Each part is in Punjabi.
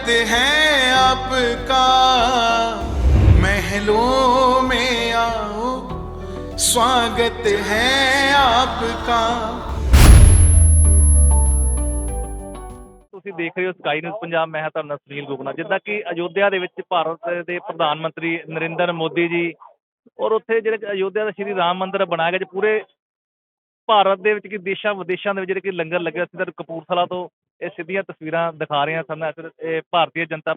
स्वागत है आपका महलों में आओ स्वागत है आपका ਤੁਸੀਂ ਦੇਖ ਰਹੇ ਹੋ ਸਕਾਈ ਨਿਊਜ਼ ਪੰਜਾਬ ਮੈਂ ਹਾਂ ਤੁਹਾਡਾ ਨਾਲ ਸੁਨੀਲ ਗੁਪਨਾ ਜਿੱਦਾਂ ਕਿ ਅਯੋਧਿਆ ਦੇ ਵਿੱਚ ਭਾਰਤ ਦੇ ਪ੍ਰਧਾਨ ਮੰਤਰੀ ਨਰਿੰਦਰ ਮੋਦੀ ਜੀ ਔਰ ਉੱਥੇ ਜਿਹੜੇ ਕਿ ਅਯੋਧਿਆ ਦਾ ਸ਼੍ਰੀ ਰਾਮ ਮੰਦਿਰ ਬਣਾਇਆ ਗਿਆ ਜੀ ਪੂਰੇ ਭਾਰਤ ਦੇ ਵਿੱਚ ਕਿ ਦੇਸ਼ਾਂ ਵਿਦੇਸ਼ਾਂ ਦੇ ਵਿੱਚ ਜਿਹੜੇ ਕਿ ਲੰਗਰ ਲੱਗਿਆ ਸੀ ਤੇ ਕਪੂਰਥਲਾ ਤੋਂ ਇਹ ਸਿੱਧੀਆਂ ਤਸਵੀਰਾਂ ਦਿਖਾ ਰਹੇ ਹਾਂ ਸਾਨੂੰ ਇਹ ਭਾਰਤੀ ਜਨਤਾ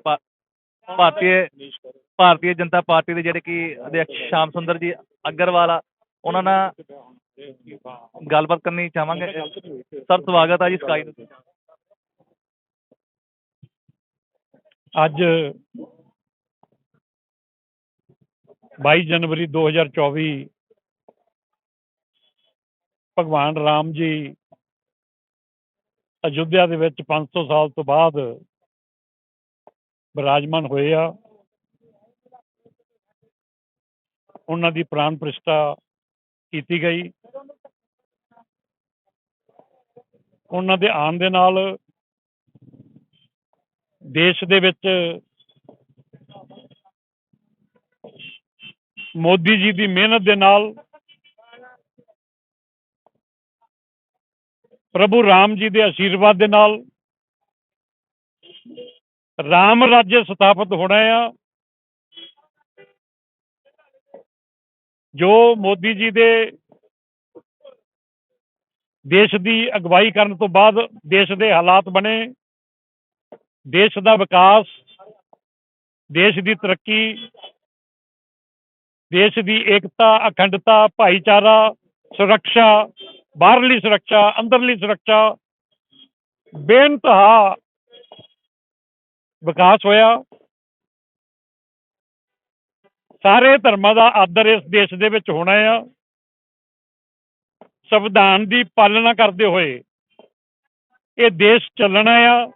ਭਾਰਤੀ ਭਾਰਤੀ ਜਨਤਾ ਪਾਰਟੀ ਦੇ ਜਿਹੜੇ ਕਿ ਅਧਿਕਸ਼ ਸ਼ਾਮ ਸੁੰਦਰ ਜੀ ਅਗਰਵਾਲ ਆ, ਉਹਨਾਂ ਨਾਲ ਗੱਲਬਾਤ ਕਰਨੀ ਚਾਹਾਂਗੇ। ਸਰ, ਸਵਾਗਤ ਹੈ ਜੀ ਸਕਾਈ ਨਿਊਜ਼ ਅੱਜ 22 ਜਨਵਰੀ 2024 ਭਗਵਾਨ ਰਾਮ ਜੀ ਅਯੁੱਧਿਆ ਦੇ ਵਿੱਚ 500 ਸਾਲ ਤੋਂ ਬਾਅਦ ਬਿਰਾਜਮਾਨ ਹੋਏ ਆ। ਉਹਨਾਂ ਦੀ ਪ੍ਰਾਣ ਪ੍ਰਤਿਸ਼ਠਾ ਕੀਤੀ ਗਈ। ਉਹਨਾਂ ਦੇ ਆਉਣ ਦੇ ਨਾਲ ਦੇਸ਼ ਦੇ ਵਿੱਚ ਮੋਦੀ ਜੀ ਦੀ ਮਿਹਨਤ ਦੇ ਨਾਲ ਪ੍ਰਭੂ ਰਾਮ ਜੀ ਦੇ ਆਸ਼ੀਰਵਾਦ ਦੇ ਨਾਲ ਰਾਮ ਰਾਜ ਸਥਾਪਿਤ ਹੋਣਾ ਆ। ਜੋ ਮੋਦੀ ਜੀ ਦੇ ਦੇਸ਼ ਦੀ ਅਗਵਾਈ ਕਰਨ ਤੋਂ ਬਾਅਦ ਦੇਸ਼ ਦੇ ਹਾਲਾਤ ਬਣੇ, ਦੇਸ਼ ਦਾ ਵਿਕਾਸ, ਦੇਸ਼ ਦੀ ਤਰੱਕੀ, ਦੇਸ਼ ਦੀ ਏਕਤਾ, ਅਖੰਡਤਾ, ਭਾਈਚਾਰਾ, ਸੁਰੱਖਿਆ ਬਾਹਰਲੀ ਸੁਰੱਖਿਆ, ਅੰਦਰਲੀ ਸੁਰੱਖਿਆ ਬੇਨਤਹਾ ਵਿਕਾਸ ਹੋਇਆ। ਸਾਰੇ ਧਰਮਾਂ ਦਾ ਆਦਰ ਇਸ ਦੇਸ਼ ਦੇ ਵਿੱਚ ਹੋਣਾ ਆ। ਸੰਵਿਧਾਨ ਦੀ ਪਾਲਣਾ ਕਰਦੇ ਹੋਏ ਇਹ ਦੇਸ਼ ਚੱਲਣਾ ਆ।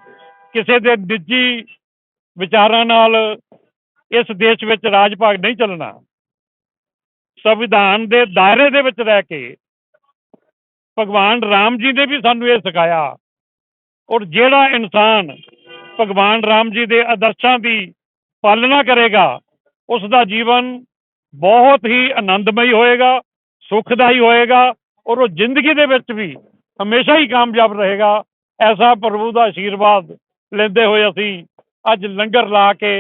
ਕਿਸੇ ਦੇ ਨਿੱਜੀ ਵਿਚਾਰਾਂ ਨਾਲ ਇਸ ਦੇਸ਼ ਵਿੱਚ ਰਾਜ ਭਾਗ ਨਹੀਂ ਚੱਲਣਾ। ਸੰਵਿਧਾਨ ਦੇ ਦਾਇਰੇ ਦੇ ਵਿੱਚ ਰਹਿ ਕੇ ਭਗਵਾਨ ਰਾਮ ਜੀ ਨੇ ਵੀ ਸਾਨੂੰ ਇਹ ਸਿਖਾਇਆ। ਔਰ ਜਿਹੜਾ ਇਨਸਾਨ ਭਗਵਾਨ ਰਾਮ ਜੀ ਦੇ ਆਦਰਸ਼ਾਂ ਦੀ ਪਾਲਣਾ ਕਰੇਗਾ ਉਸ ਦਾ ਜੀਵਨ ਬਹੁਤ ਹੀ ਆਨੰਦਮਈ ਹੋਏਗਾ, ਸੁਖਦਾਈ ਹੋਏਗਾ, ਔਰ ਉਹ ਜ਼ਿੰਦਗੀ ਦੇ ਵਿੱਚ ਵੀ ਹਮੇਸ਼ਾ ਹੀ ਕਾਮਯਾਬ ਰਹੇਗਾ, ਐਸਾ ਪ੍ਰਭੂ ਦਾ ਆਸ਼ੀਰਵਾਦ ਲੈਂਦੇ ਹੋਏ ਅਸੀਂ ਅੱਜ ਲੰਗਰ ਲਾ ਕੇ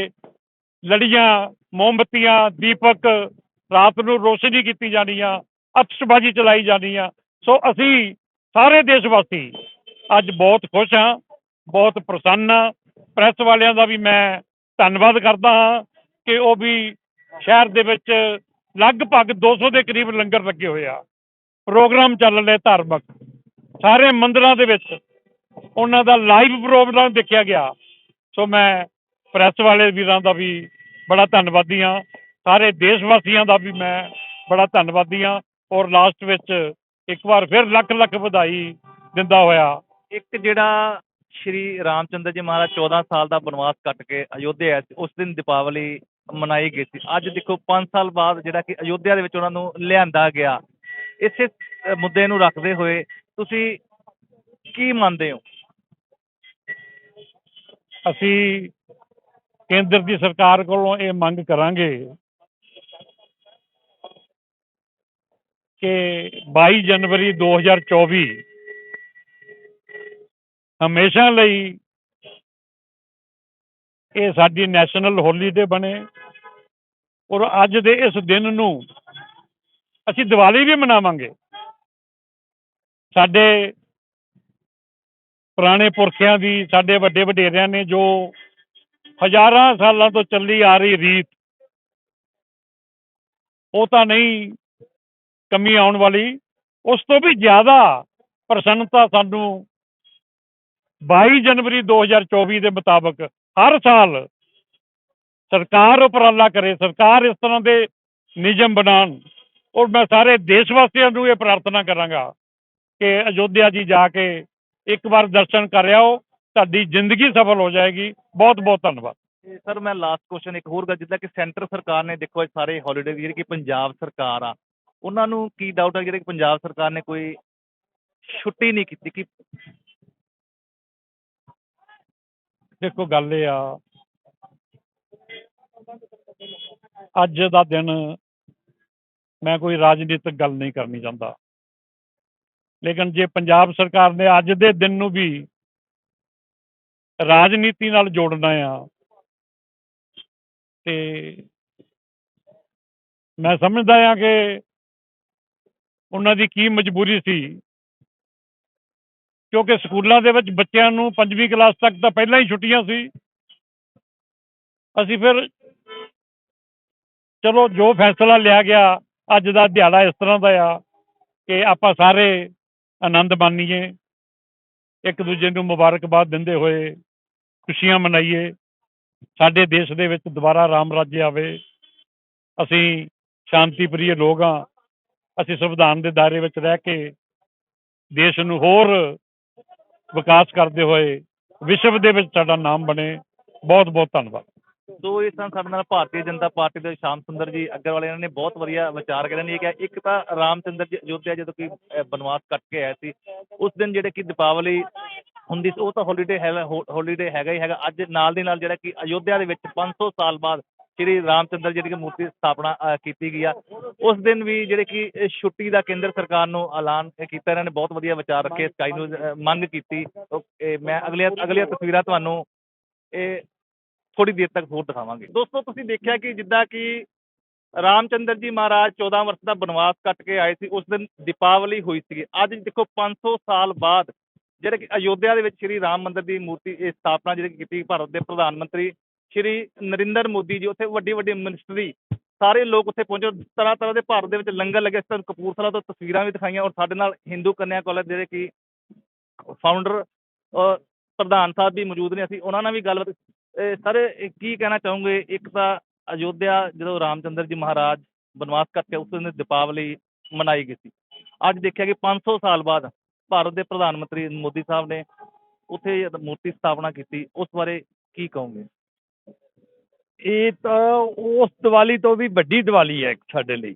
ਲੜੀਆਂ, ਮੋਮਬੱਤੀਆਂ, ਦੀਪਕ ਰਾਤ ਨੂੰ ਰੋਸ਼ਨੀ ਕੀਤੀ ਜਾਣੀ ਆ ਅਤਸ਼ਬਾਜ਼ੀ ਚਲਾਈ ਜਾਣੀ ਆ ਸੋ ਅਸੀਂ ਸਾਰੇ ਦੇਸ਼ ਵਾਸੀ ਅੱਜ ਬਹੁਤ ਖੁਸ਼ ਹਾਂ, ਬਹੁਤ ਪ੍ਰਸੰਨ ਹਾਂ। ਪ੍ਰੈਸ ਵਾਲਿਆਂ ਦਾ ਵੀ ਮੈਂ ਧੰਨਵਾਦ ਕਰਦਾ ਹਾਂ ਕਿ ਉਹ ਵੀ ਸ਼ਹਿਰ ਦੇ ਵਿੱਚ ਲਗਭਗ 200 ਦੇ ਕਰੀਬ ਲੰਗਰ ਲੱਗੇ ਹੋਏ ਆ। ਪ੍ਰੋਗਰਾਮ ਚੱਲ ਰਹੇ ਧਾਰਮਿਕ। ਸਾਰੇ ਮੰਦਰਾਂ ਦੇ ਵਿੱਚ ਉਹਨਾਂ ਦਾ ਲਾਈਵ ਪ੍ਰੋਗਰਾਮ ਦੇਖਿਆ ਗਿਆ। ਸੋ ਮੈਂ ਪ੍ਰੈਸ ਵਾਲੇ ਵੀਰਾਂ ਦਾ ਵੀ ਬੜਾ ਧੰਨਵਾਦੀ ਹਾਂ। ਸਾਰੇ ਦੇਸ਼ ਵਾਸੀਆਂ ਦਾ ਵੀ ਮੈਂ ਬੜਾ ਧੰਨਵਾਦੀ ਹਾਂ। ਔਰ ਲਾਸਟ ਵਿੱਚ ਇੱਕ ਵਾਰ ਫਿਰ ਲੱਖ ਲੱਖ ਵਧਾਈ ਦਿੰਦਾ ਹੋਇਆ। ਇੱਕ ਜਿਹੜਾ ਸ਼੍ਰੀ ਰਾਮਚੰਦਰ ਜੀ ਮਹਾਰਾਜ 14 ਸਾਲ ਦਾ ਬਨਵਾਸ ਕੱਟ ਕੇ ਅਯੋਧਿਆ ਆਏ ਸੀ ਉਸ ਦਿਨ ਦੀਪਾਵਲੀ ਮਨਾਈ ਗਈ ਸੀ। ਅੱਜ ਦੇਖੋ 5 ਸਾਲ ਬਾਅਦ ਜਿਹੜਾ ਕਿ ਅਯੋਧਿਆ ਦੇ ਵਿੱਚ ਉਹਨਾਂ ਨੂੰ ਲਿਆਂਦਾ ਗਿਆ। ਇਸੇ ਮੁੱਦੇ ਨੂੰ ਰੱਖਦੇ ਹੋਏ ਤੁਸੀਂ ਕੀ ਮੰਨਦੇ ਹੋ? ਅਸੀਂ ਕੇਂਦਰ ਦੀ ਸਰਕਾਰ ਕੋਲੋਂ ਇਹ ਮੰਗ ਕਰਾਂਗੇ ਕਿ 22 ਜਨਵਰੀ 2024 ਹਮੇਸ਼ਾ ਲਈ ਇਹ ਸਾਡੀ ਨੈਸ਼ਨਲ ਹੋਲੀਡੇ ਬਣੇ ਔਰ ਅੱਜ ਦੇ ਇਸ ਦਿਨ ਨੂੰ ਅਸੀਂ ਦੀਵਾਲੀ ਵੀ ਮਨਾਵਾਂਗੇ। ਸਾਡੇ ਪੁਰਾਣੇ ਪੁਰਖਿਆਂ ਦੀ, ਸਾਡੇ ਵੱਡੇ ਵਡੇਰਿਆਂ ਨੇ ਜੋ ਹਜ਼ਾਰਾਂ ਸਾਲਾਂ ਤੋਂ ਚੱਲੀ ਆ ਰਹੀ ਰੀਤ, ਉਹ ਤਾਂ ਨਹੀਂ ਕਮੀ ਆਉਣ ਵਾਲੀ, ਉਸ ਤੋਂ ਵੀ ਜ਼ਿਆਦਾ ਪ੍ਰਸੰਨਤਾ ਸਾਨੂੰ 22 ਜਨਵਰੀ 2024 ਦੇ ਮੁਤਾਬਕ ਹਰ ਸਾਲ ਸਰਕਾਰ ਉਪਰਾਲਾ ਕਰੇ, ਸਰਕਾਰ ਇਸ ਤਰ੍ਹਾਂ ਦੇ ਨਿਯਮ ਬਣਾਉਣ। ਔਰ ਮੈਂ ਸਾਰੇ ਦੇਸ਼ ਵਾਸੀਆਂ ਨੂੰ ਇਹ ਪ੍ਰਾਰਥਨਾ ਕਰਾਂਗਾ ਕਿ ਅਯੋਧਿਆ ਜੀ ਜਾ ਕੇ ਇੱਕ ਵਾਰ ਦਰਸ਼ਨ ਕਰ ਆਓ, ਤੁਹਾਡੀ ਜ਼ਿੰਦਗੀ ਸਫਲ ਹੋ ਜਾਏਗੀ। ਬਹੁਤ ਬਹੁਤ ਧੰਨਵਾਦ ਸਰ, ਮੈਂ ਲਾਸਟ ਕੁਐਸਚਨ ਇੱਕ ਹੋਰ ਗੱਲ, ਜਿੱਦਾਂ ਕਿ ਸੈਂਟਰ ਸਰਕਾਰ ਨੇ ਦੇਖੋ ਇਹ ਸਾਰੇ ਹੌਲੀਡੇ ਜਿਹੜੀ ਕਿ ਪੰਜਾਬ ਸਰਕਾਰ ਆ ਉਹਨਾਂ ਨੂੰ ਕੀ ਡਾਊਟ ਹੈ ਜਿਹੜੇ ਕਿ ਪੰਜਾਬ ਸਰਕਾਰ ਨੇ ਕੋਈ ਛੁੱਟੀ ਨਹੀਂ ਕੀਤੀ ਕਿ ਦੇਖੋ, ਗੱਲ ਇਹ ਆ, ਅੱਜ ਦਾ ਦਿਨ ਮੈਂ ਕੋਈ ਰਾਜਨੀਤਿਕ ਗੱਲ ਨਹੀਂ ਕਰਨੀ ਚਾਹੁੰਦਾ। ਲੇਕਿਨ ਜੇ ਪੰਜਾਬ ਸਰਕਾਰ ਨੇ ਅੱਜ ਦੇ ਦਿਨ ਨੂੰ ਵੀ ਰਾਜਨੀਤੀ ਨਾਲ ਜੋੜਨਾ ਆ, ਤੇ ਮੈਂ ਸਮਝਦਾ ਆ ਕਿ ਉਹਨਾਂ ਦੀ ਕੀ ਮਜਬੂਰੀ ਸੀ? ਕਿਉਂਕਿ ਸਕੂਲਾਂ ਦੇ ਵਿੱਚ ਬੱਚਿਆਂ ਨੂੰ ਪੰਜਵੀਂ ਕਲਾਸ ਤੱਕ ਤਾਂ ਪਹਿਲਾਂ ਹੀ ਛੁੱਟੀਆਂ ਸੀ। ਅਸੀਂ ਫਿਰ ਚਲੋ ਜੋ ਫੈਸਲਾ ਲਿਆ ਗਿਆ, ਅੱਜ ਦਾ ਦਿਹਾੜਾ ਇਸ ਤਰ੍ਹਾਂ ਦਾ ਆ ਕਿ ਆਪਾਂ ਸਾਰੇ ਆਨੰਦ ਮਾਣੀਏ ਇੱਕ ਦੂਜੇ ਨੂੰ ਮੁਬਾਰਕਬਾਦ ਦਿੰਦੇ ਹੋਏ ਖੁਸ਼ੀਆਂ ਮਨਾਈਏ, ਸਾਡੇ ਦੇਸ਼ ਦੇ ਵਿੱਚ ਦੁਬਾਰਾ ਰਾਮ ਰਾਜ ਆਵੇ, ਅਸੀਂ ਸ਼ਾਂਤੀ ਪ੍ਰਿਯ ਲੋਕ ਹਾਂ। ਅਸੀਂ ਸੰਵਿਧਾਨ ਦੇ ਦਾਇਰੇ ਵਿੱਚ ਰਹਿ ਕੇ ਦੇਸ਼ ਨੂੰ ਹੋਰ ਵਿਕਾਸ ਕਰਦੇ ਹੋਏ ਵਿਸ਼ਵ ਦੇ ਵਿੱਚ ਸਾਡਾ ਨਾਮ ਬਣੇ, ਬਹੁਤ ਬਹੁਤ ਧੰਨਵਾਦ। ਸੋ ਇਸ ਤਰ੍ਹਾਂ ਸਾਡੇ ਨਾਲ ਭਾਰਤੀ ਜਨਤਾ ਪਾਰਟੀ ਦੇ ਸ਼ਾਮ ਸੁੰਦਰ ਜੀ ਅੱਗਰਵਾਲ ਇਹਨਾਂ ਨੇ ਬਹੁਤ ਵਧੀਆ ਵਿਚਾਰ ਕਰੇ ਨੇ ਕਿ ਇੱਕ ਤਾਂ ਰਾਮ ਚੰਦਰ ਜੀ ਅਯੋਧਿਆ ਜਦੋਂ ਕਿ ਬਨਵਾਸ ਕੱਟ ਕੇ ਆਏ ਸੀ, ਉਸ ਦਿਨ ਜਿਹੜੇ ਕਿ ਦੀਪਾਵਲੀ ਹੁੰਦੀ ਸੀ, ਉਹ ਤਾਂ ਹੌਲੀਡੇ ਹੈ ਹੌਲੀਡੇ ਹੈਗਾ ਹੀ ਹੈਗਾ, ਅੱਜ ਨਾਲ ਦੀ ਨਾਲ ਜਿਹੜਾ ਕਿ ਅਯੋਧਿਆ ਦੇ ਵਿੱਚ 500 ਸਾਲ ਬਾਅਦ ਸ਼੍ਰੀ ਰਾਮ ਚੰਦਰ ਜੀ ਦੀ ਮੂਰਤੀ ਸਥਾਪਨਾ ਕੀਤੀ ਗਈ ਆ। ਉਸ ਦਿਨ ਵੀ ਜਿਹੜੇ ਕਿ ਇਹ ਛੁੱਟੀ ਦਾ ਕੇਂਦਰ ਸਰਕਾਰ ਨੂੰ ਐਲਾਨ ਕੀਤਾ ਇਹਨਾਂ ਨੇ ਬਹੁਤ ਵਧੀਆ ਵਿਚਾਰ ਰੱਖੇ ਸਕਾਈ ਨੂੰ ਮੰਗ ਕੀਤੀ। ਉਹ, ਮੈਂ ਅਗਲੀਆਂ ਅਗਲੀਆਂ ਤਸਵੀਰਾਂ ਤੁਹਾਨੂੰ ਇਹ ਥੋੜੀ ਦੇਰ ਤੱਕ ਹੋਰ ਦਿਖਾਵਾਂਗੇ। ਦੋਸਤੋ ਤੁਸੀਂ ਦੇਖਿਆ ਕਿ ਜਿੱਦਾਂ ਕਿ ਰਾਮਚੰਦਰ ਜੀ ਮਹਾਰਾਜ 14 ਵਰਸ਼ ਦਾ ਬਨਵਾਸ ਕੱਟ ਕੇ ਆਏ ਸੀ ਉਸ ਦਿਨ ਦੀਪਾਵਲੀ ਹੋਈ ਸੀ ਅੱਜ ਦੇਖੋ 500 ਸਾਲ ਬਾਅਦ ਜਿਹੜੇ ਕਿ ਅਯੋਧਿਆ ਦੇ ਵਿੱਚ ਸ਼੍ਰੀ ਰਾਮ ਮੰਦਿਰ ਦੀ ਮੂਰਤੀ ਇਹ ਸਥਾਪਨਾ ਜਿਹੜੀ ਕੀਤੀ ਭਾਰਤ ਦੇ ਪ੍ਰਧਾਨ ਮੰਤਰੀ ਸ਼੍ਰੀ ਨਰਿੰਦਰ ਮੋਦੀ ਜੀ, ਉੱਥੇ ਵੱਡੀ ਵੱਡੀ ਮਿਨਿਸਟਰੀ ਸਾਰੇ ਲੋਕ ਉੱਥੇ ਪਹੁੰਚੇ, ਤਰ੍ਹਾਂ ਤਰ੍ਹਾਂ ਦੇ ਭਾਰਤ ਦੇ ਵਿੱਚ ਲੰਗਰ ਲੱਗੇ ਸੀ ਕਪੂਰਥਲਾ ਤੋਂ ਤਸਵੀਰਾਂ ਵੀ ਦਿਖਾਈਆਂ ਔਰ ਸਾਡੇ ਨਾਲ ਹਿੰਦੂ ਕੰਨਿਆ ਕਾਲਜ ਜਿਹੜੇ ਕਿ ਫਾਊਂਡਰ ਪ੍ਰਧਾਨ ਸਾਹਿਬ ਵੀ ਮੌਜੂਦ ਨੇ, ਅਸੀਂ ਉਹਨਾਂ ਨਾਲ ਵੀ ਗੱਲਬਾਤ ਸਰ ਕੀ ਕਹਿਣਾ ਚਾਹੋਗੇ? ਇੱਕ ਤਾਂ ਅਯੋਧਿਆ, ਜਦੋਂ ਰਾਮਚੰਦਰ ਜੀ ਮਹਾਰਾਜ ਬਨਵਾਸ ਕਰਕੇ ਉਸ ਦਿਨ ਦੀਪਾਵਲੀ ਮਨਾਈ ਗਈ ਸੀ, ਅੱਜ ਦੇਖਿਆ ਕਿ 500 ਸਾਲ ਬਾਅਦ ਭਾਰਤ ਦੇ ਪ੍ਰਧਾਨ ਮੰਤਰੀ ਮੋਦੀ ਸਾਹਿਬ ਨੇ ਉੱਥੇ ਮੂਰਤੀ ਸਥਾਪਨਾ ਕੀਤੀ, ਉਸ ਬਾਰੇ ਕੀ ਕਹੋਗੇ? ਇਹ ਤਾਂ ਉਸ ਦੀਵਾਲੀ ਤੋਂ ਵੀ ਵੱਡੀ ਦੀਵਾਲੀ ਹੈ ਸਾਡੇ ਲਈ,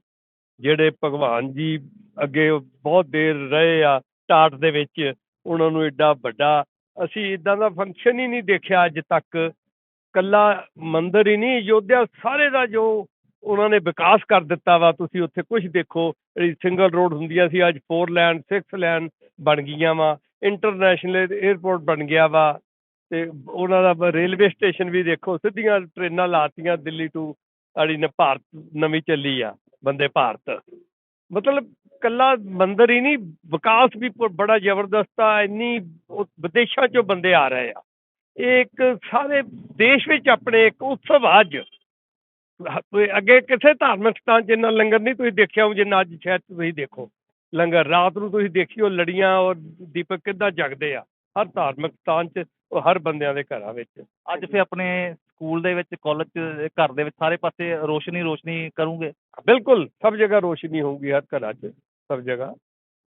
ਜਿਹੜੇ ਭਗਵਾਨ ਜੀ ਅੱਗੇ ਬਹੁਤ ਦੇਰ ਰਹੇ ਆ ਟਾਟ ਦੇ ਵਿੱਚ ਉਹਨਾਂ ਨੂੰ ਐਡਾ ਵੱਡਾ, ਅਸੀਂ ਇਦਾਂ ਦਾ ਫੰਕਸ਼ਨ ਹੀ ਨਹੀਂ ਦੇਖਿਆ ਅੱਜ ਤੱਕ ਕੱਲਾ ਮੰਦਿਰ ਹੀ ਨਹੀਂ ਯੋਧਿਆ ਸਾਰੇ ਦਾ ਜੋ ਉਹਨਾਂ ਨੇ ਵਿਕਾਸ ਕਰ ਦਿੱਤਾ ਵਾ, ਤੁਸੀਂ ਉੱਥੇ ਕੁਝ ਦੇਖੋ, ਜਿਹੜੀ ਸਿੰਗਲ ਰੋਡ ਹੁੰਦੀਆਂ ਸੀ ਅੱਜ 4 ਲੈਨ 6 ਲੈਨ ਬਣ ਗਈਆਂ ਵਾ ਇੰਟਰਨੈਸ਼ਨਲ 에ਅਰਪੋਰਟ ਬਣ ਗਿਆ ਵਾ ਤੇ ਉਹਨਾਂ ਦਾ ਰੇਲਵੇ ਸਟੇਸ਼ਨ ਵੀ ਦੇਖੋ, ਸਿੱਧੀਆਂ ਟ੍ਰੇਨਾਂ ਲਾਤੀਆਂ ਦਿੱਲੀ ਟੂ ਆੜੀ ਨੇ ਭਾਰਤ, ਨਵੀਂ ਚੱਲੀ ਆ, ਬੰਦੇ ਭਾਰਤ। ਮਤਲਬ ਕੱਲਾ ਮੰਦਰ ਹੀ ਨਹੀਂ, ਵਿਕਾਸ ਵੀ ਬੜਾ ਜ਼ਬਰਦਸਤ ਆ, ਇੰਨੀ ਵਿਦੇਸ਼ਾਂ ਚੋਂ ਬੰਦੇ ਆ ਰਹੇ ਆ। ਇਹ ਇੱਕ ਸਾਰੇ ਦੇਸ਼ ਵਿੱਚ ਆਪਣੇ ਇੱਕ ਉਤਸਵ ਆ ਅੱਜ। ਅੱਗੇ ਕਿਸੇ ਧਾਰਮਿਕ ਸਥਾਨ 'ਚ ਇੰਨਾ ਲੰਗਰ ਨਹੀਂ ਤੁਸੀਂ ਦੇਖਿਆ ਹੋਊ, ਜਿੰਨਾ ਅੱਜ ਸ਼ਹਿਰ 'ਚ ਤੁਸੀਂ ਦੇਖੋ। ਲੰਗਰ ਰਾਤ ਨੂੰ ਤੁਸੀਂ ਦੇਖਿਓ, ਲੜੀਆਂ ਔਰ ਦੀਪਕ ਕਿੱਦਾਂ ਜਗਦੇ ਆ। ਹਰ ਧਾਰਮਿਕ ਸਥਾਨ 'ਚ ਉਹ ਹਰ ਬੰਦਿਆਂ ਦੇ ਘਰਾਂ ਵਿੱਚ। ਅੱਜ ਫਿਰ ਆਪਣੇ ਸਕੂਲ ਦੇ ਵਿੱਚ ਕਾਲਜ ਚ ਘਰ ਦੇ ਵਿੱਚ ਸਾਰੇ ਪਾਸੇ ਰੋਸ਼ਨੀ ਰੋਸ਼ਨੀ ਕਰੂੰਗੇ। ਬਿਲਕੁਲ ਸਭ ਜਗ੍ਹਾ ਰੋਸ਼ਨੀ ਹੋਊਗੀ ਹਰ ਘਰਾਂ 'ਚ ਸਭ ਜਗ੍ਹਾ।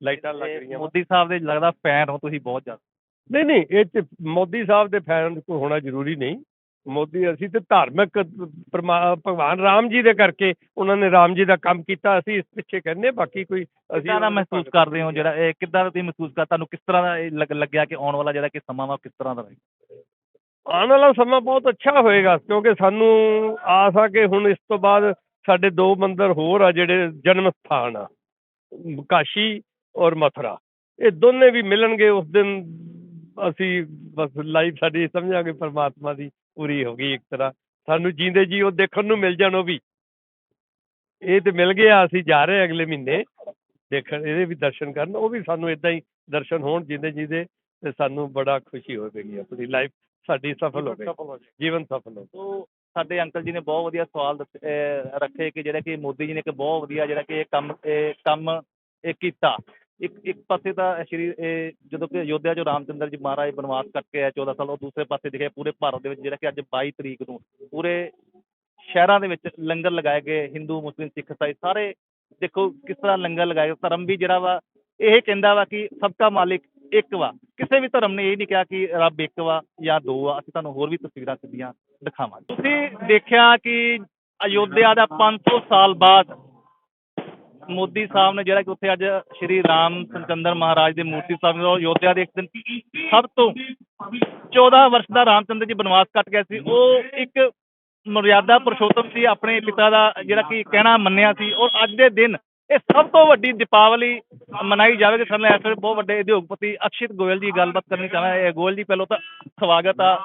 ਲਾਈਟਾਂ ਲੱਗ ਰਹੀਆਂ। ਮੋਦੀ ਸਾਹਿਬ ਦੇ ਲੱਗਦਾ ਫੈਨ ਹੋ ਤੁਸੀਂ ਬਹੁਤ ਜ਼ਿਆਦਾ। ਨਹੀਂ ਨਹੀਂ ਇਹ 'ਚ ਮੋਦੀ ਸਾਹਿਬ ਦੇ ਫੈਨ ਕੋਈ ਹੋਣਾ ਜ਼ਰੂਰੀ ਨਹੀਂ। ਮੋਦੀ ਅਸੀਂ ਤੇ ਧਾਰਮਿਕ ਭਗਵਾਨ ਰਾਮ ਜੀ ਦੇ ਕਰਕੇ ਉਹਨਾਂ ਨੇ ਰਾਮ ਜੀ ਦਾ ਕੰਮ ਕੀਤਾ ਅਸੀਂ ਇਸ ਪਿੱਛੇ ਕਹਿੰਦੇ ਬਾਕੀ ਕੋਈ ਅਸੀਂ ਕਿੱਦਾਂ ਦਾ ਮਹਿਸੂਸ ਕਰਦੇ ਹੋ ਜਿਹੜਾ ਇਹ ਕਿੱਦਾਂ ਦਾ ਤੁਸੀਂ ਮਹਿਸੂਸ ਕਰ ਤੁਹਾਨੂੰ ਕਿਸ ਤਰ੍ਹਾਂ ਦਾ ਲੱਗਿਆ ਕਿ ਆਉਣ ਵਾਲਾ ਜਿਹੜਾ ਕਿ ਸਮਾਂ ਵਾ ਕਿਸ ਤਰ੍ਹਾਂ ਦਾ ਰਹੇ ਆਉਣ ਵਾਲਾ ਸਮਾਂ ਬਹੁਤ ਅੱਛਾ ਹੋਏਗਾ ਕਿਉਂਕਿ ਸਾਨੂੰ ਆਸ ਆ ਕਿ ਹੁਣ ਇਸ ਤੋਂ ਬਾਅਦ ਸਾਡੇ ਦੋ ਮੰਦਿਰ ਹੋਰ ਆ ਜਿਹੜੇ ਜਨਮ ਸਥਾਨ ਆ ਕਾਸ਼ੀ ਔਰ ਮਥੁਰਾ। ਇਹ ਦੋਨੇ ਵੀ ਮਿਲਣਗੇ ਉਸ ਦਿਨ ਅਸੀਂ ਬਸ ਲਾਈਫ ਸਾਡੀ ਸਮਝਾਂਗੇ ਪਰਮਾਤਮਾ ਦੀ। ਪੂਰੀ ਹੋ ਗਈ ਇੱਕ ਤਰ੍ਹਾਂ। ਸਾਨੂੰ ਜੀਂਦੇ ਜੀ ਉਹ ਦੇਖਣ ਨੂੰ ਮਿਲ ਜਾਣ ਉਹ ਵੀ। ਇਹ ਤੇ ਮਿਲ ਗਿਆ ਅਸੀਂ ਜਾ ਰਹੇ ਹਾਂ ਅਗਲੇ ਮਹੀਨੇ ਦੇਖਣ ਇਹਦੇ ਵੀ ਦਰਸ਼ਨ ਕਰਨ। ਉਹ ਵੀ ਸਾਨੂੰ ਇਦਾਂ ਹੀ ਦਰਸ਼ਨ ਹੋਣ ਜਿੰਦੇ ਜਿਹਦੇ ਤੇ ਸਾਨੂੰ ਬੜਾ ਖੁਸ਼ੀ ਹੋਵੇਗੀ ਆਪਣੀ ਲਾਈਫ ਸਾਡੀ ਸਫਲ ਹੋਵੇ ਜੀਵਨ ਸਫਲ ਹੋਵੇ ਸੋ ਸਾਡੇ ਅੰਕਲ ਜੀ ਨੇ ਬਹੁਤ ਵਧੀਆ ਸਵਾਲ ਰੱਖੇ ਕਿ ਜਿਹੜਾ ਕਿ ਮੋਦੀ ਜੀ ਨੇ ਇੱਕ ਬਹੁਤ ਵਧੀਆ ਜਿਹੜਾ ਕਿ ਇਹ ਕੰਮ ਇਹ ਕੰਮ ਇਹ ਕੀਤਾ। ਇੱਕ ਇੱਕ ਪਾਸੇ ਤਾਂ ਸ਼੍ਰੀ, ਇਹ ਜਦੋਂ ਕਿ ਅਯੋਧਿਆ ਜੋ ਰਾਮਚੰਦਰ ਜੀ ਮਹਾਰਾਜ ਬਨਵਾਸ ਕੱਟ ਕੇ ਆਏ 14 ਸਾਲ, ਉਹ ਦੂਸਰੇ ਪਾਸੇ ਦੇਖਿਆ ਪੂਰੇ ਭਾਰਤ ਦੇ ਵਿੱਚ, ਜਿਹੜਾ ਕਿ ਅੱਜ 22 ਤਰੀਕ ਨੂੰ ਪੂਰੇ ਸ਼ਹਿਰਾਂ ਦੇ ਵਿੱਚ ਲੰਗਰ ਲਗਾਏ ਗਏ, ਹਿੰਦੂ, ਮੁਸਲਿਮ, ਸਿੱਖ, ਇਸਾਈ ਸਾਰੇ ਦੇਖੋ ਕਿਸ ਤਰ੍ਹਾਂ ਲੰਗਰ ਲਗਾਏ ਧਰਮ ਵੀ ਜਿਹੜਾ ਵਾ, ਇਹ ਕਹਿੰਦਾ ਵਾ ਕਿ ਸਭ ਦਾ ਮਾਲਿਕ ਇੱਕ ਵਾ। ਕਿਸੇ ਵੀ ਧਰਮ ਨੇ ਇਹ ਨਹੀਂ ਕਿਹਾ ਕਿ ਰੱਬ ਇੱਕ ਵਾ ਜਾਂ ਦੋ ਆ ਅਸੀਂ ਤੁਹਾਨੂੰ ਹੋਰ ਵੀ ਤਸਵੀਰਾਂ ਸਿੱਧੀਆਂ ਦਿਖਾਵਾਂਗੇ। ਤੁਸੀਂ ਦੇਖਿਆ ਕਿ ਅਯੋਧਿਆ ਦਾ 500 ਸਾਲ ਬਾਅਦ ਮੋਦੀ ਸਾਹਿਬ ਨੇ ਜਿਹੜਾ ਕਿ ਉੱਥੇ ਅੱਜ ਸ਼੍ਰੀ ਰਾਮ ਚੰਦਰ ਮਹਾਰਾਜ ਦੀ ਮੂਰਤੀ ਸਾਹਿਬ ਨੂੰ ਅਯੋਧਿਆ ਦੇ ਇੱਕ ਦਿਨ ਸਭ ਤੋਂ 14 ਵਰਸ਼ ਦਾ ਰਾਮਚੰਦਰ ਜੀ ਬਨਵਾਸ ਕੱਟ ਗਿਆ ਸੀ ਉਹ ਇੱਕ ਮਰਿਆਦਾ ਪੁਰਸ਼ੋਤਮ ਸੀ ਆਪਣੇ ਪਿਤਾ ਦਾ ਜਿਹੜਾ ਕਿ ਕਹਿਣਾ ਮੰਨਿਆ ਸੀ ਔਰ ਅੱਜ ਦੇ ਦਿਨ ਇਹ ਸਭ ਤੋਂ ਵੱਡੀ ਦੀਪਾਵਲੀ ਮਨਾਈ ਜਾਵੇਗੀ ਸਾਡੇ ਨਾਲ ਇਸ ਵੇਲੇ ਬਹੁਤ ਵੱਡੇ ਉਦਯੋਗਪਤੀ ਅਕਸ਼ਿਤ ਗੋਇਲ ਜੀ ਗੱਲਬਾਤ ਕਰਨੀ ਚਾਹਾਂਗੇ ਗੋਇਲ ਜੀ ਪਹਿਲਾਂ ਤਾਂ ਸਵਾਗਤ ਆ।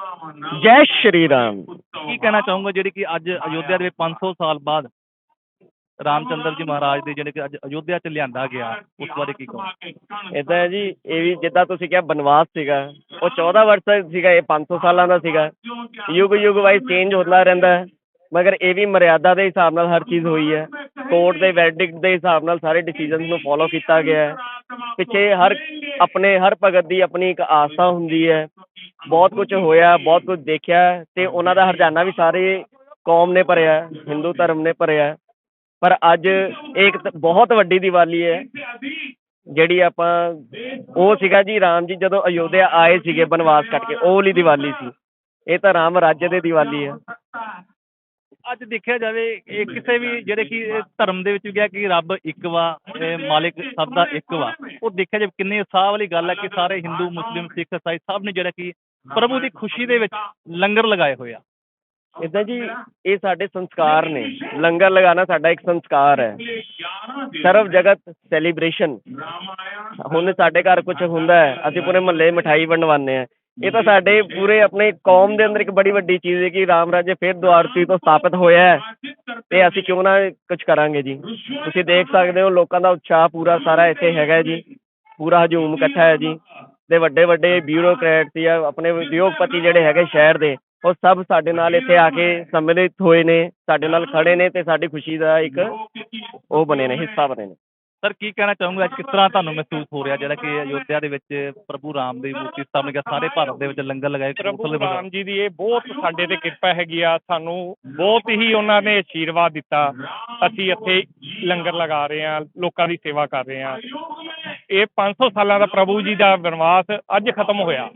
ਜੈ ਸ਼੍ਰੀ ਰਾਮ। ਕੀ ਕਹਿਣਾ ਚਾਹੂੰਗਾ ਜਿਹੜੀ ਕਿ ਅੱਜ ਅਯੋਧਿਆ ਦੇ ਵਿੱਚ 500 ਸਾਲ ਬਾਅਦ ਰਾਮਚੰਦਰ ਜੀ ਮਹਾਰਾਜ ਦੇ ਜਿਹੜੇ ਕਿ ਅੱਜ ਅਯੋਧਿਆ ਚ ਲਿਆਂਦਾ ਗਿਆ ਉਸ ਬਾਰੇ ਕੀ ਕਹੋ ਇਦਾਂ ਹੈ ਜੀ ਇਹ ਵੀ ਜਿੱਦਾਂ ਤੁਸੀਂ ਕਿਹਾ ਬਨਵਾਸ ਸੀਗਾ ਉਹ 14 ਵਰਸ਼ ਦਾ ਸੀਗਾ ਇਹ 500 ਸਾਲਾਂ ਦਾ ਸੀਗਾ। ਯੁੱਗ ਯੁੱਗ ਵਾਈਜ਼ ਚੇਂਜ ਹੁੰਦਾ ਰਹਿੰਦਾ ਹੈ। ਮਗਰ ਇਹ ਵੀ ਮਰਿਆਦਾ ਦੇ ਹਿਸਾਬ ਨਾਲ ਹਰ ਚੀਜ਼ ਹੋਈ ਹੈ। ਕੋਰਟ ਦੇ ਵੈਰਡਿਕਟ ਦੇ ਹਿਸਾਬ ਨਾਲ ਸਾਰੇ ਡਿਸੀਜਨਸ ਨੂੰ ਫੋਲੋ ਕੀਤਾ ਗਿਆ ਹੈ। ਪਿੱਛੇ ਹਰ ਆਪਣੇ ਹਰ ਭਗਤ ਦੀ ਆਪਣੀ ਇੱਕ ਆਸਥਾ ਹੁੰਦੀ ਹੈ। ਬਹੁਤ ਕੁਝ ਹੋਇਆ ਬਹੁਤ ਕੁਝ ਦੇਖਿਆ ਤੇ ਉਹਨਾਂ ਦਾ ਹਰਜਾਨਾ ਵੀ ਸਾਰੇ ਕੌਮ ਨੇ ਭਰਿਆ ਹੈ, ਹਿੰਦੂ ਧਰਮ ਨੇ ਭਰਿਆ। ਹੈ। ਪਰ ਅੱਜ ਇੱਕ ਤ- ਬਹੁਤ ਵੱਡੀ ਦੀਵਾਲੀ ਹੈ। ਜਿਹੜੀ ਆਪਾਂ, ਉਹ ਸੀਗਾ ਜੀ ਰਾਮ ਜੀ ਜਦੋਂ ਅਯੋਧਿਆ ਆਏ ਸੀਗੇ ਬਨਵਾਸ ਕੱਟ ਕੇ ਉਹ ਵਾਲੀ ਦੀਵਾਲੀ ਸੀ। ਇਹ ਤਾਂ ਰਾਮ ਰਾਜ ਦੀ ਦੀਵਾਲੀ ਹੈ। ਅੱਜ ਦੇਖਿਆ ਜਾਵੇ, ਇਹ ਕਿਸੇ ਵੀ ਜਿਹੜੇ ਕਿ ਧਰਮ ਦੇ ਵਿੱਚ ਵੀ ਗਿਆ ਕਿ ਰੱਬ ਇੱਕ ਵਾ ਇਹ ਮਾਲਿਕ ਸਭ ਦਾ ਇੱਕ ਵਾ। ਉਹ ਦੇਖਿਆ ਜਾਵੇ ਕਿੰਨੇ ਉਤਸ਼ਾਹ ਵਾਲੀ ਗੱਲ ਹੈ ਕਿ ਸਾਰੇ ਹਿੰਦੂ, ਮੁਸਲਿਮ, ਸਿੱਖ, ਇਸਾਈ ਸਭ ਨੇ ਜਿਹੜਾ ਕਿ ਪ੍ਰਭੂ ਦੀ ਖੁਸ਼ੀ ਦੇ ਵਿੱਚ ਲੰਗਰ ਲਗਾਏ ਹੋਏ ਆ। ਇਦਾਂ ਜੀ ਇਹ ਸਾਡੇ ਸੰਸਕਾਰ ਨੇ। ਲੰਗਰ ਲਗਾਉਣਾ ਸਾਡਾ ਇੱਕ ਸੰਸਕਾਰ ਹੈ। ਸਰਵ ਜਗਤ ਸੈਲੀਬ੍ਰੇਸ਼ਨ। ਹੁਣ ਸਾਡੇ ਘਰ ਕੁਝ ਹੁੰਦਾ ਹੈ ਅਸੀਂ ਪੂਰੇ ਮਹੱਲੇ ਮਠਾਈ ਵੰਡਵਾਉਂਦੇ ਆ ਇਹ ਤਾਂ ਸਾਡੇ ਪੂਰੇ ਆਪਣੇ ਕੌਮ ਦੇ ਅੰਦਰ ਇੱਕ ਬੜੀ ਵੱਡੀ ਚੀਜ਼ ਹੈ ਕਿ ਰਾਮ ਰਾਜੇ ਫਿਰ ਦੁਆਰਤੀ ਤੋਂ ਸਥਾਪਿਤ ਹੋਇਆ ਹੈ। ਤੇ ਅਸੀਂ ਕਿਉਂ ਨਾ ਕੁਝ ਕਰਾਂਗੇ ਜੀ? ਤੁਸੀਂ ਦੇਖ ਸਕਦੇ ਹੋ ਲੋਕਾਂ ਦਾ ਉਤਸ਼ਾਹ ਪੂਰਾ ਸਾਰਾ ਇੱਥੇ ਹੈਗਾ ਜੀ। ਪੂਰਾ ਹਜੂਮ ਇਕੱਠਾ ਹੈ ਜੀ। ਤੇ ਵੱਡੇ ਵੱਡੇ ਬਿਊਰੋਕਰੈਟਸ ਜਾਂ ਆਪਣੇ ਉਦਯੋਗਪਤੀ ਜਿਹੜੇ ਹੈਗੇ ਸ਼ਹਿਰ ਦੇ ਉਹ ਸਭ ਸਾਡੇ ਨਾਲ ਇੱਥੇ ਆ ਕੇ ਸੰਮਿਲਿਤ ਹੋਏ ਨੇ ਸਾਡੇ ਨਾਲ ਖੜੇ ਨੇ ਤੇ ਸਾਡੀ ਖੁਸ਼ੀ ਦਾ ਇੱਕ ਉਹ ਬਣੇ ਨੇ ਹਿੱਸਾ ਬਣੇ ਨੇ। ਸਰ ਕੀ ਕਹਿਣਾ ਚਾਹੂੰਗਾ ਕਿਸ ਤਰ੍ਹਾਂ ਤੁਹਾਨੂੰ ਮਹਿਸੂਸ ਹੋ ਰਿਹਾ ਜਿਹੜਾ ਕਿ ਅਯੋਧਿਆ ਦੇ ਵਿੱਚ ਪ੍ਰਭੂ ਰਾਮ ਦੀ ਮੂਰਤੀ ਸਾਹਮਣੇ ਗਿਆ ਸਾਰੇ ਭਾਰਤ ਦੇ ਵਿੱਚ ਲੰਗਰ ਲਗਾਏ ਪ੍ਰਭੂ। ਰਾਮ ਜੀ ਦੀ ਇਹ ਬਹੁਤ ਸਾਡੇ ਤੇ ਕਿਰਪਾ ਹੈਗੀ ਆ ਸਾਨੂੰ ਬਹੁਤ ਹੀ ਉਹਨਾਂ ਨੇ ਆਸ਼ੀਰਵਾਦ ਦਿੱਤਾ। ਅਸੀਂ ਇੱਥੇ ਲੰਗਰ ਲਗਾ ਰਹੇ ਹਾਂ ਲੋਕਾਂ ਦੀ ਸੇਵਾ ਕਰ ਰਹੇ ਹਾਂ। ਇਹ 500 ਸਾਲਾਂ ਦਾ ਪ੍ਰਭੂ ਜੀ ਦਾ ਵਨਵਾਸ ਅੱਜ ਖਤਮ ਹੋਇਆ।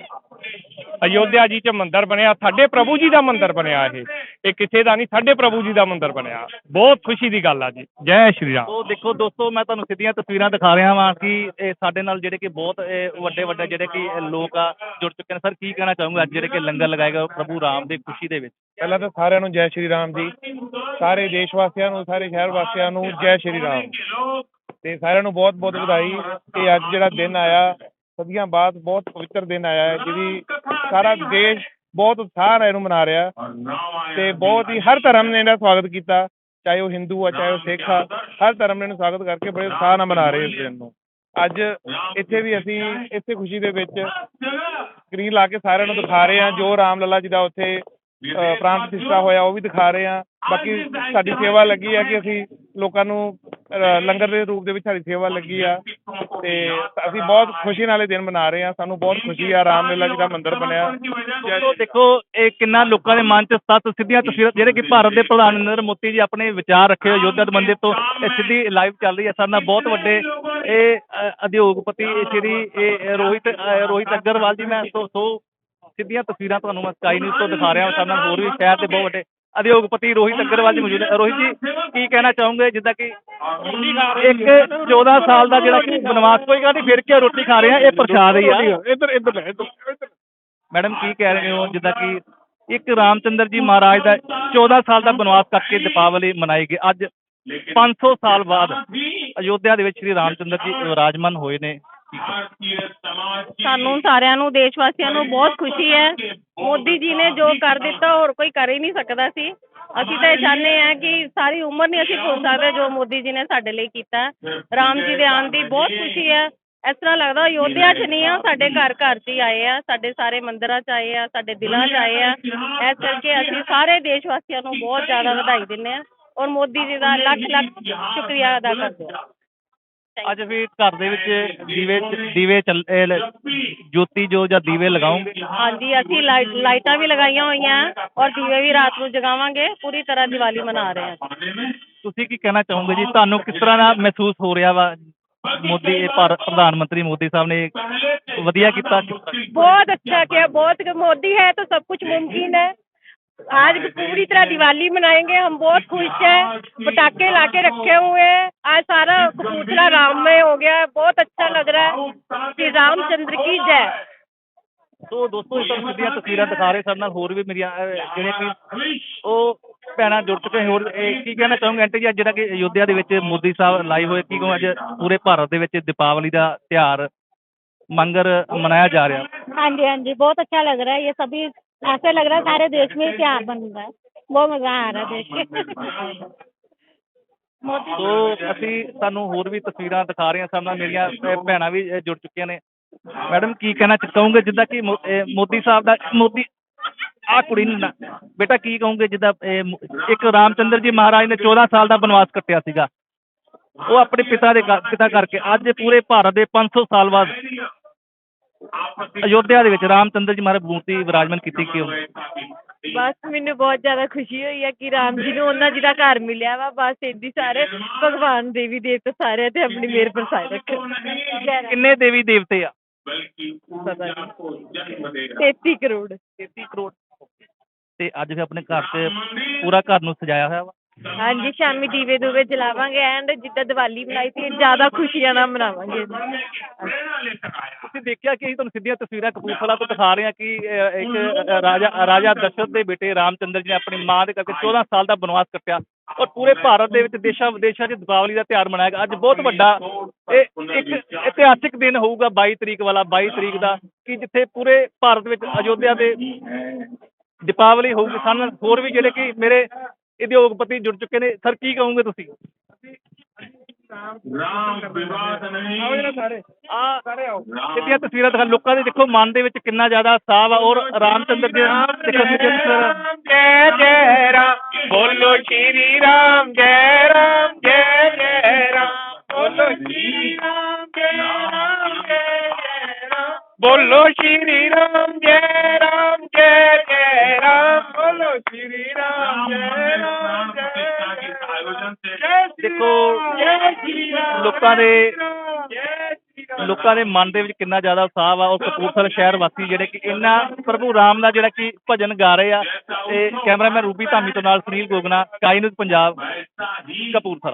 ਅਯੋਧਿਆ ਜੀ ਚ ਮੰਦਿਰ ਬਣਿਆ ਸਾਡੇ ਪ੍ਰਭੂ ਜੀ ਦਾ ਮੰਦਿਰ ਬਣਿਆ ਇਹ। ਇਹ ਕਿਸੇ ਦਾ ਨਹੀਂ ਸਾਡੇ ਪ੍ਰਭੂ ਜੀ ਦਾ ਮੰਦਿਰ ਬਣਿਆ। ਬਹੁਤ ਖੁਸ਼ੀ ਦੀ ਗੱਲ ਆ ਜੀ। ਜੈ ਸ਼੍ਰੀ ਰਾਮ। ਉਹ ਦੇਖੋ ਦੋਸਤੋ ਮੈਂ ਤੁਹਾਨੂੰ ਸਿੱਧੀਆਂ ਤਸਵੀਰਾਂ ਦਿਖਾ ਰਿਹਾ ਵਾਂ ਕਿ ਇਹ ਸਾਡੇ ਨਾਲ ਜਿਹੜੇ ਕਿ ਬਹੁਤ ਵੱਡੇ ਵੱਡੇ ਜਿਹੜੇ ਕਿ ਲੋਕ ਆ ਜੁੜ ਚੁੱਕੇ ਨੇ। ਸਰ ਕੀ ਕਹਿਣਾ ਚਾਹੂੰਗਾ ਅੱਜ ਜਿਹੜੇ ਕਿ ਲੰਗਰ ਲਗਾਏਗਾ ਪ੍ਰਭੂ ਰਾਮ ਦੀ ਖੁਸ਼ੀ ਦੇ ਵਿੱਚ? ਪਹਿਲਾਂ ਤਾਂ ਸਾਰਿਆਂ ਨੂੰ ਜੈ ਸ਼੍ਰੀ ਰਾਮ ਜੀ। ਸਾਰੇ ਦੇਸ਼ ਵਾਸੀਆਂ ਨੂੰ ਸਾਰੇ ਸ਼ਹਿਰ ਵਾਸੀਆਂ ਨੂੰ ਜੈ ਸ਼੍ਰੀ ਰਾਮ। ਤੇ ਸਾਰਿਆਂ ਨੂੰ ਬਹੁਤ ਬਹੁਤ ਵਧਾਈ। ਕਿ ਅੱਜ ਜਿਹੜਾ ਦਿਨ ਆਇਆ ਸਦੀਆਂ ਬਾਅਦ ਬਹੁਤ ਪਵਿੱਤਰ ਦਿਨ ਆਇਆ ਹੈ ਜਿਹਦੀ ਸਾਰਾ ਦੇਸ਼ ਬਹੁਤ ਉਤਸ਼ਾਹ ਨਾਲ ਇਹਨੂੰ ਮਨਾ ਰਿਹਾ ਤੇ ਬਹੁਤ ਹੀ ਹਰ ਧਰਮ ਨੇ ਇਹਦਾ ਸਵਾਗਤ ਕੀਤਾ ਚਾਹੇ ਉਹ ਹਿੰਦੂ ਆ ਚਾਹੇ ਉਹ ਸਿੱਖ ਆ ਹਰ ਧਰਮ ਨੇ ਇਹਨੂੰ ਸਵਾਗਤ ਕਰਕੇ ਬੜੇ ਉਤਸ਼ਾਹ ਨਾਲ ਮਨਾ ਰਹੇ ਇਸ ਦਿਨ ਨੂੰ। ਅੱਜ ਇੱਥੇ ਵੀ ਅਸੀਂ ਇਸੇ ਖੁਸ਼ੀ ਦੇ ਵਿੱਚ ਸਕਰੀਨ ਲਾ ਕੇ ਸਾਰਿਆਂ ਨੂੰ ਦਿਖਾ ਰਹੇ ਹਾਂ ਜੋ ਰਾਮ ਲੱਲਾ ਜੀ ਦਾ ਉੱਥੇ ਅ, ਪ੍ਰਾਣ ਪ੍ਰਤਿਸ਼ਠਾ ਹੋਇਆ ਉਹ ਵੀ ਦਿਖਾ ਰਹੇ ਹਾਂ। ਬਾਕੀ ਸਾਡੀ ਸੇਵਾ ਲੱਗੀ ਹੈ ਕਿ ਅਸੀਂ ਲੋਕਾਂ ਨੂੰ ਲੰਗਰ ਦੇ ਰੂਪ ਦੇ ਵਿੱਚ ਸਾਡੀ ਸੇਵਾ ਲੱਗੀ ਆ ਤੇ ਅਸੀਂ ਬਹੁਤ ਖੁਸ਼ੀ ਨਾਲ ਇਹ ਦਿਨ ਮਨਾ ਰਹੇ ਹਾਂ ਸਾਨੂੰ ਬਹੁਤ ਖੁਸ਼ੀ ਆ ਰਾਮ ਜੀ ਦਾ ਮੰਦਿਰ ਬਣਿਆ। ਦੋਸਤੋ ਦੇਖੋ, ਇਹ ਕਿੰਨਾ ਲੋਕਾਂ ਦੇ ਮਨ 'ਚ ਸੱਤ ਸਿੱਧੀਆਂ ਤਸਵੀਰਾਂ, ਜਿਹੜੇ ਕਿ ਭਾਰਤ ਦੇ ਪ੍ਰਧਾਨ ਨਰਿੰਦਰ ਮੋਦੀ ਜੀ ਆਪਣੇ ਵਿਚਾਰ ਰੱਖੇ ਅਯੋਧਿਆ ਦੇ ਮੰਦਿਰ ਤੋਂ, ਇਹ ਸਿੱਧੀ ਲਾਈਵ ਚੱਲ ਰਹੀ ਹੈ ਸਾਡੇ ਨਾਲ ਬਹੁਤ ਵੱਡੇ ਇਹ ਉਦਯੋਗਪਤੀ ਸ਼੍ਰੀ, ਇਹ ਰੋਹਿਤ ਰੋਹਿਤ ਅਗਰਵਾਲ ਜੀ, ਮੈਂ ਸੋ ਸੋ ਸਿੱਧੀਆਂ ਤਸਵੀਰਾਂ ਤੁਹਾਨੂੰ ਮੈਂ ਸਕਾਈ ਨਿਊਜ਼ ਤੋਂ ਦਿਖਾ ਰਿਹਾ। ਹਾਂ ਸਾਡੇ ਨਾਲ ਹੋਰ ਵੀ ਸ਼ਹਿਰ ਦੇ ਬਹੁਤ ਵੱਡੇ ਉਦਯੋਗਪਤੀ ਰੋਹਿਤ ਅਗਰਵਾਲ ਜੀ ਮੌਜੂਦ ਹੈ। ਰੋਹਿਤ ਜੀ ਕੀ ਕਹਿਣਾ ਚਾਹੋਗੇ? ਜਿੱਦਾਂ ਕਿ ਇੱਕ 14 ਸਾਲ ਦਾ ਜਿਹੜਾ ਕਿ ਬਨਵਾਸ ਕੋਈ ਗੱਲ ਨਹੀਂ ਫਿਰ ਕੇ ਰੋਟੀ ਖਾ ਰਹੇ ਆ? ਇਹ ਪ੍ਰਸ਼ਾਦ ਹੀ ਆ। ਇੱਧਰ ਇੱਧਰ ਲੈ ਮੈਡਮ ਕੀ ਕਹਿ ਰਹੇ ਹੋ? ਜਿੱਦਾਂ ਕਿ ਇੱਕ ਰਾਮਚੰਦਰ ਜੀ ਮਹਾਰਾਜ ਦਾ 14 ਸਾਲ ਦਾ ਬਨਵਾਸ ਕੱਟ ਕੇ ਦੀਪਾਵਲੀ ਮਨਾਈ ਗਈ। ਅੱਜ 500 ਸਾਲ ਬਾਅਦ ਅਯੋਧਿਆ ਦੇ ਵਿੱਚ ਸ੍ਰੀ ਰਾਮਚੰਦਰ ਜੀ ਵਿਰਾਜਮਾਨ ਹੋਏ ਨੇ। ਸਾਨੂੰ ਸਾਰਿਆਂ ਨੂੰ ਦੇਸ਼ ਵਾਸੀਆਂ ਨੂੰ ਬਹੁਤ ਖੁਸ਼ੀ ਹੈ। ਮੋਦੀ ਜੀ ਨੇ ਜੋ ਕਰ ਦਿੱਤਾ, ਹੋਰ ਕੋਈ ਕਰ ਹੀ ਨਹੀਂ ਸਕਦਾ ਸੀ। ਅਸੀਂ ਤਾਂ ਇਹ ਚਾਹੁੰਦੇ ਹਾਂ ਕਿ ਸਾਰੀ ਉਮਰ ਨਹੀਂ ਅਸੀਂ ਭੁੱਲ ਸਕਦੇ ਜੋ ਮੋਦੀ ਜੀ ਨੇ ਸਾਡੇ ਲਈ ਕੀਤਾ। ਰਾਮ ਜੀ ਦੇ ਆਉਣ ਦੀ ਬਹੁਤ ਖੁਸ਼ੀ ਹੈ। ਇਸ ਤਰ੍ਹਾਂ ਲੱਗਦਾ ਅਯੋਧਿਆ 'ਚ ਨਹੀਂ ਆ, ਸਾਡੇ ਘਰ ਘਰ 'ਚ ਹੀ ਆਏ ਆ, ਸਾਡੇ ਸਾਰੇ ਮੰਦਿਰਾਂ 'ਚ ਆਏ ਆ, ਸਾਡੇ ਦਿਲਾਂ 'ਚ ਆਏ ਆ। ਇਸ ਕਰਕੇ ਅਸੀਂ ਸਾਰੇ ਦੇਸ਼ ਵਾਸੀਆਂ ਨੂੰ ਬਹੁਤ ਜ਼ਿਆਦਾ ਵਧਾਈ ਦਿੰਦੇ ਆ ਔਰ ਮੋਦੀ ਜੀ ਦਾ ਲੱਖ ਲੱਖ ਸ਼ੁਕਰੀਆ ਅਦਾ ਕਰਦੇ ਹਾਂ। ਅੱਜ ਵੀ ਘਰ ਦੇ ਵਿੱਚ ਦੀਵੇ ਦੀਵੇ ਚੱਲ ਇਹ ਲ- ਜੋਤੀ ਜੋ ਜਾਂ ਦੀਵੇ ਲਗਾਉਂਗੇ ਹਾਂਜੀ ਅਸੀਂ ਲਾਈਟ ਲਾਈਟਾਂ ਵੀ ਲਗਾਈਆਂ ਹੋਈਆਂ ਔਰ ਦੀਵੇ ਵੀ ਰਾਤ ਨੂੰ ਜਗਾਵਾਂਗੇ ਪੂਰੀ ਤਰ੍ਹਾਂ ਦੀਵਾਲੀ ਮਨਾ ਰਹੇ ਹਾਂ ਤੁਸੀਂ ਕੀ ਕਹਿਣਾ ਚਾਹੋਗੇ ਜੀ ਤੁਹਾਨੂੰ ਕਿਸ ਤਰ੍ਹਾਂ ਦਾ ਮਹਿਸੂਸ ਹੋ ਰਿਹਾ ਵਾ ਮੋਦੀ ਇਹ ਭਾਰਤ ਪ੍ਰਧਾਨ ਮੰਤਰੀ ਮੋਦੀ ਸਾਹਿਬ ਨੇ ਵਧੀਆ ਕੀਤਾ बहुत अच्छा किया बहुत मोदी है तो सब कुछ मुमकिन है आज पूरी तरह दिवाली मनाएंगे हम बहुत खुश हैं पटाखे लाके रखे हुए हैं आज सारा कपूरथला राम में हो गया है बहुत अच्छा लग रहा है श्री रामचंद्र की जय ਸੋ ਦੋਸਤੋ ਇਸ ਤਰ੍ਹਾਂ ਸਿੱਧੀਆਂ ਤਸਵੀਰਾਂ ਦਿਖਾ ਰਹੇ ਸਾਡੇ ਨਾਲ ਹੋਰ ਵੀ ਮੇਰੀਆਂ ਅਹ, ਜਿਹੜੇ ਕਿ ਉਹ ਭੈਣਾਂ ਜੁੜ ਚੁੱਕੇ ਹੋਰ ਇਹ ਕੀ ਕਹਿਣਾ ਚਾਹੋਗੇ ਆਂਟੀ ਜੀ ਅੱਜ ਜਿਹੜਾ ਕਿ ਅਯੋਧਿਆ ਦੇ ਵਿੱਚ ਮੋਦੀ ਸਾਹਿਬ ਲਾਈਵ ਹੋਏ ਕੀ ਕਹੋ ਅੱਜ ਪੂਰੇ ਭਾਰਤ ਦੇ ਵਿੱਚ ਦੀਪਾਵਲੀ ਦਾ ਤਿਉਹਾਰ ਮੰਗਰ ਮਨਾਇਆ ਜਾ ਰਿਹਾ हाँ जी हाँ जी बहुत अच्छा लग रहा है ये सभी ऐसे लग रहा है सारे देश में ही त्योहार बन रहा है बहुत मजा आ रहा है देख के मोदी ਸੋ ਅਸੀਂ ਤੁਹਾਨੂੰ ਹੋਰ ਵੀ ਤਸਵੀਰਾਂ ਦਿਖਾ ਰਹੇ ਹਾਂ ਸਾਡੇ ਨਾਲ ਮੇਰੀਆਂ ਅਹ, ਭੈਣਾਂ ਵੀ ਅਹ, ਜੁੜ ਚੁੱਕੀਆਂ ਨੇ ਮੈਡਮ ਕੀ ਕਹਿਣਾ ਚਾਹੋਗੇ ਜਿੱਦਾਂ ਕਿ ਮੋ- ਅਹ, ਮੋਦੀ ਸਾਹਿਬ ਦਾ ਮੋਦੀ ਆ ਕੁੜੀ ਨੂੰ ਨਾ ਬੇਟਾ ਕੀ ਕਹੋਗੇ ਜਿੱਦਾਂ ਅਹ, ਮੋ- ਇੱਕ ਰਾਮਚੰਦਰ ਜੀ ਮਹਾਰਾਜ ਨੇ 14 ਸਾਲ ਦਾ ਬਨਵਾਸ ਕੱਟਿਆ ਸੀਗਾ ਉਹ ਆਪਣੇ ਪਿਤਾ ਦੇ ਕਰ- ਪਿਤਾ ਕਰਕੇ ਅੱਜ ਪੂਰੇ ਭਾਰਤ ਦੇ 500 ਸਾਲ ਬਾਅਦ ਅਯੋਧਿਆ ਦੇ ਵਿੱਚ ਰਾਮਚੰਦਰ ਜੀ ਮਹਾਰਾਜ ਮੂਰਤੀ ਵਿਰਾਜਮਾਨ ਕੀਤੀ ਕਿਉਂ ਬਸ ਮੈਨੂੰ ਬਹੁਤ ਜ਼ਿਆਦਾ ਖੁਸ਼ੀ ਹੋਈ ਹੈ ਕਿ ਰਾਮ ਜੀ ਨੂੰ ਉਹਨਾਂ ਜੀ ਦਾ ਘਰ ਮਿਲਿਆ ਵਾ। ਬਸ ਏਦੀ ਸਾਰੇ ਭਗਵਾਨ ਦੇਵੀ ਦੇਵਤੇ ਸਾਰੇ ਤੇ ਆਪਣੀ ਮਿਹਰ ਬਰਸਾਏ ਰੱਖੋ। ਕਿੰਨੇ ਦੇਵੀ ਦੇਵਤੇ ਆ? ਪਤਾ ਨਹੀਂ 33 ਕਰੋੜ। 33 ਕਰੋੜ। ਤੇ ਅੱਜ ਫਿਰ ਆਪਣੇ ਘਰ 'ਚ ਪੂਰਾ ਘਰ ਨੂੰ ਸਜਾਇਆ ਹੋਇਆ ਵਾ। ਹਾਂਜੀ ਸ਼ਾਮੀ ਦੀਵੇ ਦੂਵੇ ਜਲਾਵਾਂਗੇ ਐਂਡ ਜਿੱਦਾਂ ਦੀਵਾਲੀ ਮਨਾਈ ਸੀ ਜ਼ਿਆਦਾ ਖੁਸ਼ੀਆਂ ਨਾਲ ਮਨਾਵਾਂਗੇ ਤੁਸੀਂ ਦੇਖਿਆ ਕਿ ਅਸੀਂ ਤੁਹਾਨੂੰ ਸਿੱਧੀਆਂ ਤਸਵੀਰਾਂ ਕਪੂਰਥਲਾ ਤੋਂ ਦਿਖਾ ਰਹੇ ਹਾਂ ਕਿ ਅਹ, ਇੱਕ ਅਹ, ਰਾਜਾ ਰਾਜਾ ਦਸ਼ਰਥ ਦੇ ਬੇਟੇ ਰਾਮਚੰਦਰ ਜੀ ਨੇ ਆਪਣੀ ਮਾਂ ਦੇ ਕਰਕੇ 14 ਸਾਲ ਦਾ ਬਨਵਾਸ ਕੱਟਿਆ ਔਰ ਪੂਰੇ ਭਾਰਤ ਦੇ ਵਿੱਚ ਦੇਸ਼ਾਂ ਵਿਦੇਸ਼ਾਂ 'ਚ ਦੀਪਾਵਲੀ ਦਾ ਤਿਉਹਾਰ ਮਨਾਇਆ ਗਿਆ। ਅੱਜ ਬਹੁਤ ਵੱਡਾ ਇਹ ਇੱਕ ਇਤਿਹਾਸਿਕ ਦਿਨ ਹੋਊਗਾ 22 ਤਰੀਕ ਵਾਲਾ 22 ਤਰੀਕ ਦਾ ਕਿ ਜਿੱਥੇ ਪੂਰੇ ਭਾਰਤ ਵਿੱਚ ਅਯੋਧਿਆ ਦੇ ਦੀਪਾਵਲੀ ਹੋਊਗੀ। ਸਾਨੂੰ ਹੋਰ ਵੀ ਜਿਹੜੇ ਕਿ ਮੇਰੇ ਉਦਯੋਗਪਤੀ ਜੁੜ ਚੁੱਕੇ ਨੇ। ਸਰ ਕੀ ਕਹੋਗੇ ਤੁਸੀਂ? ਆਓ ਜਰਾ ਸਾਰੇ। ਆ ਸਾਰੇ ਆਓ। ਸਿੱਧੀਆਂ ਤਸਵੀਰਾਂ ਦਿਖਾ। ਲੋਕਾਂ ਦੇ ਦੇਖੋ ਮਨ ਦੇ ਵਿੱਚ ਕਿੰਨਾ ਜ਼ਿਆਦਾ ਸਾਹ ਆ। ਔਰ ਰਾਮਚੰਦਰ ਜੀ ਦੇਖੋ ਜੈ ਜੈ ਰਾਮ। ਬੋਲੋ ਸ਼੍ਰੀ ਰਾਮ ਜੈ ਰਾਮ ਜੈ ਜੈ ਰਾਮ। ਬੋਲੋ ਸ਼੍ਰੀ ਰਾਮ ਜੈ ਰਾਮ ਜੈ ਜੈ ਰਾਮ। ਬੋਲੋ ਸ਼੍ਰੀ ਰਾਮ ਜੈ ਰਾਮ ਜੈ ਲੋਕਾਂ ਦੇ ਲੋਕਾਂ ਦੇ ਮਨ ਦੇ ਵਿੱਚ ਕਿੰਨਾ ਜ਼ਿਆਦਾ ਉਤਸ਼ਾਹ ਆ ਔਰ ਕਪੂਰਥਲਾ ਸ਼ਹਿਰ ਵਾਸੀ ਜਿਹੜੇ ਕਿ ਇੰਨਾ ਪ੍ਰਭੂ ਰਾਮ ਦਾ ਜਿਹੜਾ ਕਿ ਭਜਨ ਗਾ ਰਹੇ ਆ ਤੇ ਕੈਮਰਾਮੈਨ ਰੂਬੀ ਧਾਮੀ ਤੋਂ ਨਾਲ ਸੁਨੀਲ ਗੋਗਨਾ ਕਾਈ ਨਿਊਜ਼ ਪੰਜਾਬ ਕਪੂਰਥਲਾ।